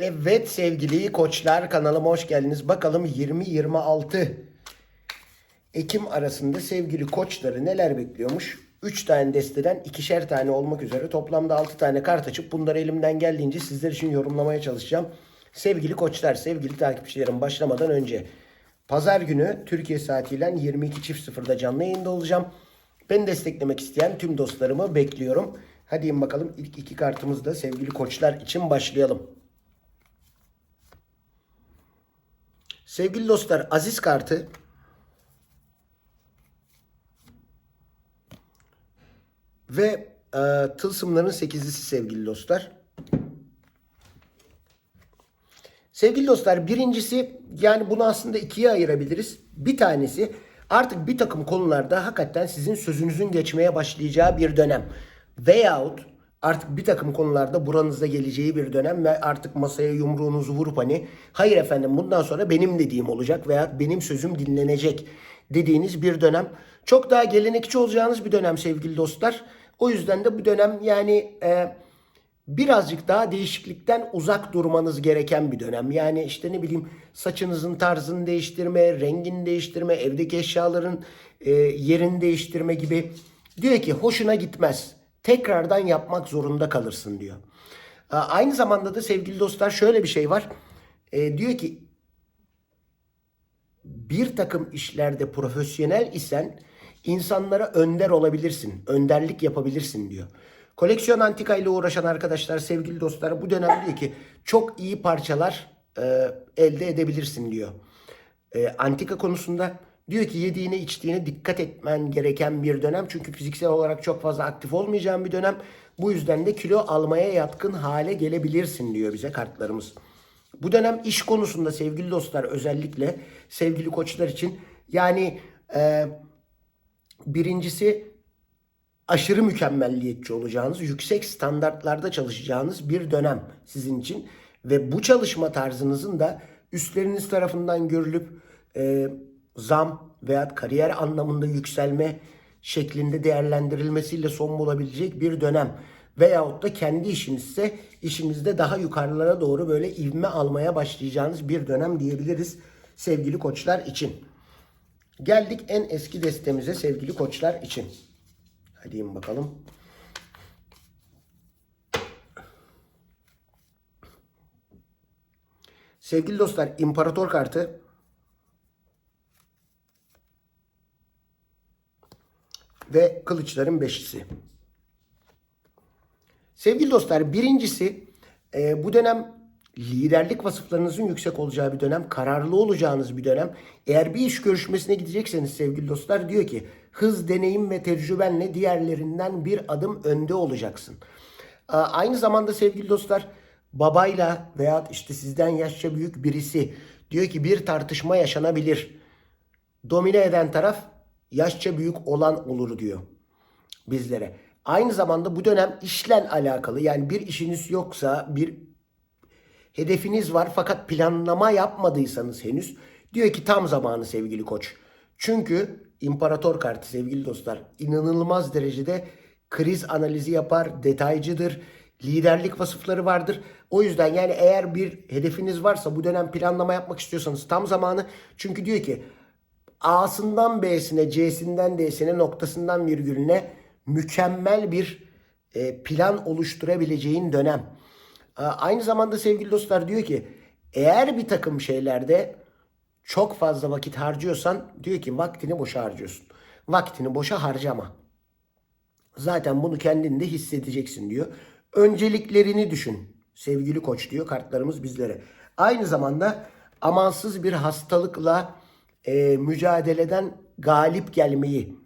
Evet sevgili koçlar kanalıma hoş geldiniz. Bakalım 20-26 Ekim arasında sevgili koçları neler bekliyormuş? 3 tane desteden ikişer tane olmak üzere toplamda 6 tane kart açıp bunları elimden geldiğince sizler için yorumlamaya çalışacağım. Sevgili koçlar, sevgili takipçilerim başlamadan önce Pazar günü Türkiye saatiyle 22.00'da canlı yayında olacağım. Beni desteklemek isteyen tüm dostlarımı bekliyorum. Hadi bakalım ilk iki kartımızda sevgili koçlar için başlayalım. Sevgili dostlar Aziz kartı ve e, tılsımların sekizlisi sevgili dostlar. Sevgili dostlar birincisi yani bunu aslında ikiye ayırabiliriz. Bir tanesi artık bir takım konularda hakikaten sizin sözünüzün geçmeye başlayacağı bir dönem. Veyahut artık bir takım konularda buranızda geleceği bir dönem ve artık masaya yumruğunuzu vurup hani hayır efendim bundan sonra benim dediğim olacak veya benim sözüm dinlenecek dediğiniz bir dönem. Çok daha gelenekçi olacağınız bir dönem sevgili dostlar. O yüzden de bu dönem yani e, birazcık daha değişiklikten uzak durmanız gereken bir dönem. Yani işte ne bileyim saçınızın tarzını değiştirme, rengini değiştirme, evdeki eşyaların e, yerini değiştirme gibi. Diyor ki hoşuna gitmez. Tekrardan yapmak zorunda kalırsın diyor. A, Aynı zamanda da sevgili dostlar şöyle bir şey var. E, diyor ki bir takım işlerde profesyonel isen insanlara önder olabilirsin. Önderlik yapabilirsin diyor. Koleksiyon antika ile uğraşan arkadaşlar, sevgili dostlar bu dönem diyor ki çok iyi parçalar e, elde edebilirsin diyor. E, antika konusunda diyor ki yediğine içtiğine dikkat etmen gereken bir dönem. Çünkü fiziksel olarak çok fazla aktif olmayacağın bir dönem. Bu yüzden de kilo almaya yatkın hale gelebilirsin diyor bize kartlarımız. Bu dönem iş konusunda sevgili dostlar özellikle sevgili koçlar için yani e, birincisi aşırı mükemmelliyetçi olacağınız, yüksek standartlarda çalışacağınız bir dönem sizin için ve bu çalışma tarzınızın da üstleriniz tarafından görülüp e, zam veya kariyer anlamında yükselme şeklinde değerlendirilmesiyle son bulabilecek bir dönem. Veyahut da kendi işinizse işinizde daha yukarılara doğru böyle ivme almaya başlayacağınız bir dönem diyebiliriz sevgili koçlar için. Geldik en eski destemize sevgili koçlar için. Hadi bakalım. Sevgili dostlar, imparator kartı ve kılıçların beşisi. Sevgili dostlar, birincisi e, bu dönem liderlik vasıflarınızın yüksek olacağı bir dönem, kararlı olacağınız bir dönem. Eğer bir iş görüşmesine gidecekseniz sevgili dostlar diyor ki hız, deneyim ve tecrübenle diğerlerinden bir adım önde olacaksın. Aynı zamanda sevgili dostlar babayla veya işte sizden yaşça büyük birisi diyor ki bir tartışma yaşanabilir. Domine eden taraf yaşça büyük olan olur diyor bizlere. Aynı zamanda bu dönem işle alakalı yani bir işiniz yoksa bir hedefiniz var fakat planlama yapmadıysanız henüz diyor ki tam zamanı sevgili koç. Çünkü imparator kartı sevgili dostlar inanılmaz derecede kriz analizi yapar, detaycıdır, liderlik vasıfları vardır. O yüzden yani eğer bir hedefiniz varsa bu dönem planlama yapmak istiyorsanız tam zamanı. Çünkü diyor ki A'sından B'sine, C'sinden D'sine, noktasından virgülüne mükemmel bir e, plan oluşturabileceğin dönem. A- Aynı zamanda sevgili dostlar diyor ki eğer bir takım şeylerde çok fazla vakit harcıyorsan diyor ki vaktini boşa harcıyorsun. Vaktini boşa harcama. Zaten bunu kendinde hissedeceksin diyor. Önceliklerini düşün sevgili koç diyor kartlarımız bizlere. Aynı zamanda amansız bir hastalıkla e, mücadeleden galip gelmeyi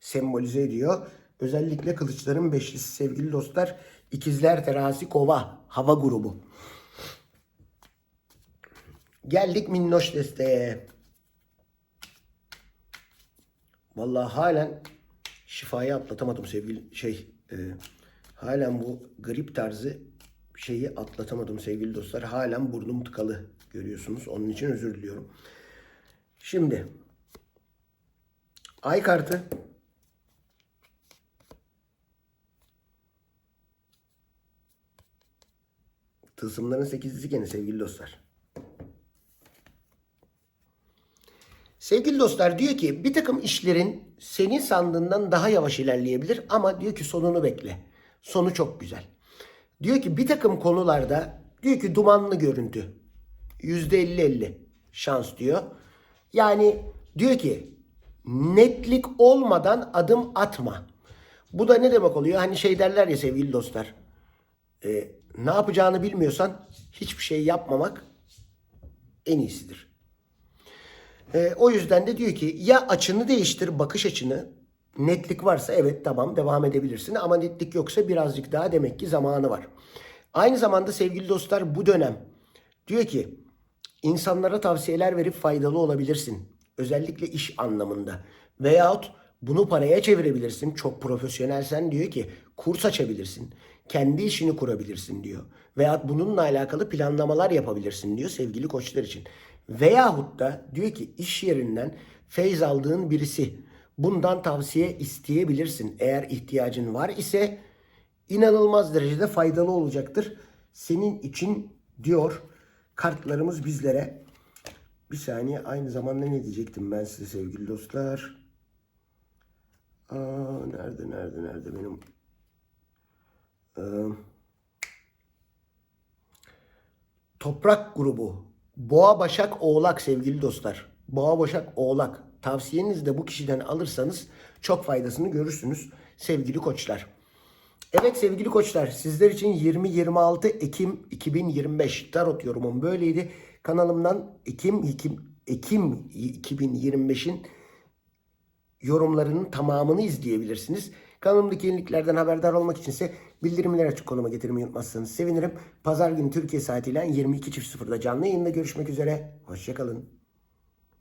sembolize ediyor. Özellikle kılıçların beşlisi sevgili dostlar. İkizler terazi kova hava grubu. Geldik minnoş desteğe. Vallahi halen şifayı atlatamadım sevgili şey. e, halen bu grip tarzı şeyi atlatamadım sevgili dostlar. Halen burnum tıkalı görüyorsunuz. Onun için özür diliyorum. Şimdi ay kartı Tılsımların sekizlisi gene sevgili dostlar. Sevgili dostlar diyor ki bir takım işlerin senin sandığından daha yavaş ilerleyebilir ama diyor ki sonunu bekle. Sonu çok güzel. Diyor ki bir takım konularda diyor ki dumanlı görüntü. Yüzde elli elli şans diyor. Yani diyor ki netlik olmadan adım atma. Bu da ne demek oluyor? Hani şey derler ya sevgili dostlar. e, ne yapacağını bilmiyorsan hiçbir şey yapmamak en iyisidir. E, o yüzden de diyor ki ya açını değiştir bakış açını. Netlik varsa evet tamam devam edebilirsin ama netlik yoksa birazcık daha demek ki zamanı var. Aynı zamanda sevgili dostlar bu dönem diyor ki insanlara tavsiyeler verip faydalı olabilirsin. Özellikle iş anlamında. Veyahut bunu paraya çevirebilirsin. Çok profesyonelsen diyor ki kurs açabilirsin. Kendi işini kurabilirsin diyor. Veyahut bununla alakalı planlamalar yapabilirsin diyor sevgili koçlar için. Veyahut da diyor ki iş yerinden feyz aldığın birisi bundan tavsiye isteyebilirsin. Eğer ihtiyacın var ise inanılmaz derecede faydalı olacaktır. Senin için diyor kartlarımız bizlere. Bir saniye aynı zamanda ne diyecektim ben size sevgili dostlar. Aa, nerede nerede nerede benim Ee, Toprak grubu. Boğa Başak Oğlak sevgili dostlar. Boğa Başak Oğlak. Tavsiyenizi de bu kişiden alırsanız çok faydasını görürsünüz sevgili koçlar. Evet sevgili koçlar sizler için 20-26 Ekim 2025 tarot yorumum böyleydi. Kanalımdan Ekim, Ekim, Ekim 2025'in yorumlarının tamamını izleyebilirsiniz. Kanalımdaki yeniliklerden haberdar olmak içinse bildirimleri açık konuma getirmeyi unutmazsanız sevinirim. Pazar günü Türkiye saatiyle 22.00'da canlı yayında görüşmek üzere. Hoşçakalın.